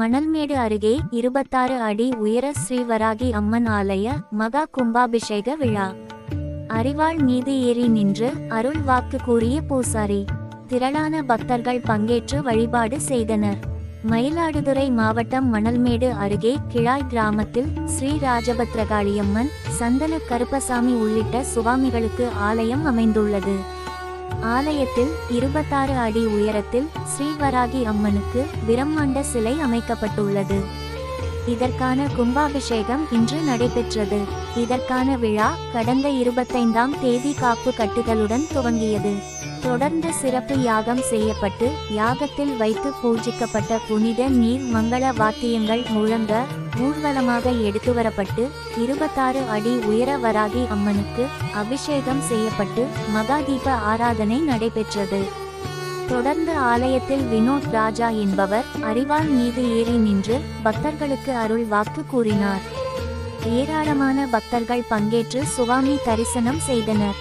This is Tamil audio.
மணல்மேடு அருகே இருபத்தாறு அடி உயர ஸ்ரீவராகி அம்மன் ஆலய மகா கும்பாபிஷேக விழா. அரிவாள் மீது ஏறி நின்று அருள் வாக்கு கூறிய பூசாரி திரளான பக்தர்கள் பங்கேற்று வழிபாடு செய்தனர். மயிலாடுதுறை மாவட்டம் மணல்மேடு அருகே கிழாய் கிராமத்தில் ஸ்ரீ ராஜபத்ரகாளியம்மன் சந்தன கருப்பசாமி உள்ளிட்ட சுவாமிகளுக்கு ஆலயம் அமைந்துள்ளது. ஆலயத்தில் இருபத்தாறு அடி உயரத்தில் ஸ்ரீவராகி அம்மனுக்கு பிரம்மாண்ட சிலை அமைக்கப்பட்டுள்ளது. இதற்கான கும்பாபிஷேகம் இன்று நடைபெற்றது. இதற்கான விழா கடந்த இருபத்தைந்தாம் தேதி காப்பு கட்டுதலுடன் துவங்கியது. தொடர்ந்து சிறப்பு யாகம் செய்யப்பட்டு யாகத்தில் வைத்து பூஜிக்கப்பட்ட புனித நீர் மங்கள வாத்தியங்கள் முழங்க ஊர்வலமாக எடுத்து வரப்பட்டு இருபத்தாறு அடி உயர வராகி அம்மனுக்கு அபிஷேகம் செய்யப்பட்டு மகாதீப ஆராதனை நடைபெற்றது. தொடர்ந்து ஆலயத்தில் வினோத் ராஜா என்பவர் அரிவாள் மீது ஏறி நின்று பக்தர்களுக்கு அருள் வாக்கு கூறினார். ஏராளமான பக்தர்கள் பங்கேற்று சுவாமி தரிசனம் செய்தனர்.